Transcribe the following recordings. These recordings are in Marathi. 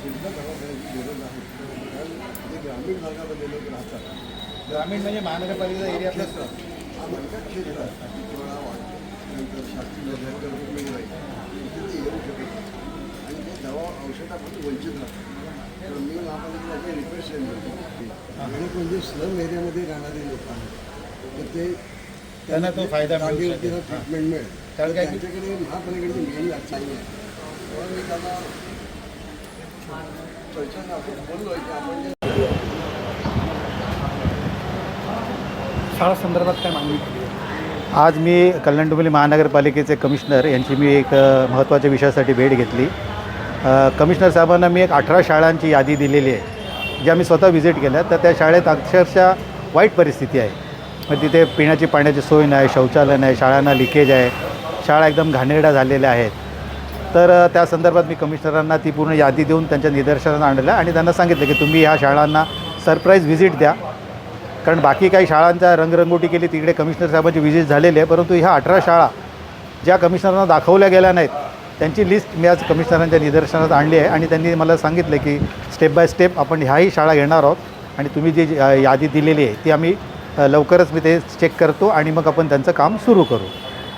सुविधा दवाखान्याची गरज आहे कारण जे ग्रामीण भागामध्ये लोक राहतात ग्रामीण म्हणजे महानगरपालिकेचा एरिया प्लस किंवा नंतर इथे ते येऊ शकत नाही. आणि ते दवा औषधापासून वंचित राहतात तर मी महापालिकेला रिक्वेस्ट आहे स्लम एरियामध्ये राहणारे लोक आहेत तर ते त्यांना तो फायदा ट्रीटमेंट मिळेल. कारण त्यांच्याकडे महापालिकेची मेन अडचण आहे. त्यांना चर्चा आपण बोललो की आपण जे शाळा संदर्भात काय मागणी केली? आज मी कल्याण डोंबिवली महानगरपालिकेचे कमिशनर यांची मी एक महत्त्वाच्या विषयासाठी भेट घेतली. कमिशनर साहेबांना मी एक अठरा शाळांची यादी दिलेली आहे ज्या मी स्वतः व्हिजिट केल्या. तर त्या शाळेत अक्षरशः वाईट परिस्थिती आहे. मग तिथे पिण्याची पाण्याची सोय नाही शौचालय नाही शाळांना लिकेज आहे. शाळा एकदम घाणेरड्या झालेल्या आहेत. तर त्या संदर्भात मी कमिशनरांना ती पूर्ण यादी देऊन त्यांच्या निदर्शनात आणलं आणि त्यांना सांगितलं की तुम्ही ह्या शाळांना सरप्राईज व्हिजिट द्या. कारण बाकी काही शाळांचा रंगरंगोटी केली तिकडे कमिशनर साहेबांची व्हिजिट झालेली आहे परंतु ह्या अठरा शाळा ज्या कमिशनरांना दाखवल्या गेल्या नाहीत त्यांची लिस्ट मी आज कमिशनरांच्या निदर्शनात आणली आहे आणि त्यांनी मला सांगितलं की स्टेप बाय स्टेप आपण ह्याही शाळा घेणार आहोत आणि तुम्ही जी यादी दिलेली आहे ती आम्ही लवकरच मी ते चेक करतो आणि मग आपण त्यांचं काम सुरू करू.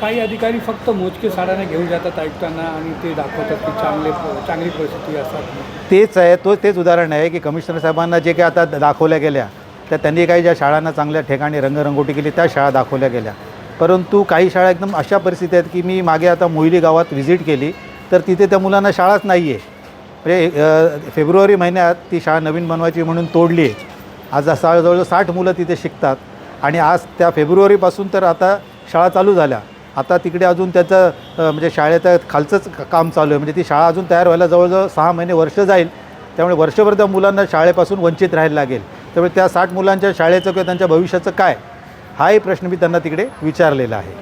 काही अधिकारी फक्त मोजके साड्याने घेऊन जातात आयुक्तांना आणि ते दाखवतात की चांगले चांगली परिस्थिती असतात. तेच आहे तो तेच उदाहरण आहे की कमिशनर साहेबांना जे काही आता दाखवल्या गेल्या तर त्यांनी काही ज्या शाळांना चांगल्या ठिकाणी रंगरंगोटी केली त्या शाळा दाखवल्या गेल्या. परंतु काही शाळा एकदम अशा परिस्थिती आहेत की मी मागे आता मोहिली गावात व्हिजिट केली तर तिथे त्या मुलांना शाळाच नाही आहे म्हणजे फेब्रुवारी महिन्यात ती शाळा नवीन बनवायची म्हणून तोडली आहे. आज जवळजवळ साठ मुलं तिथे शिकतात आणि आज त्या फेब्रुवारीपासून तर आता शाळा चालू झाल्या. आता तिकडे अजून त्याचं म्हणजे शाळेचं खालचंच काम चालू आहे. म्हणजे ती शाळा अजून तयार व्हायला जवळजवळ सहा महिने वर्ष जाईल. त्यामुळे वर्षभर त्या मुलांना शाळेपासून वंचित राहायला लागेल. त्यामुळे त्या साठ मुलांच्या शाळेचं किंवा त्यांच्या भविष्याचं काय? हाही प्रश्न मी त्यांना तिकडे विचारलेला आहे.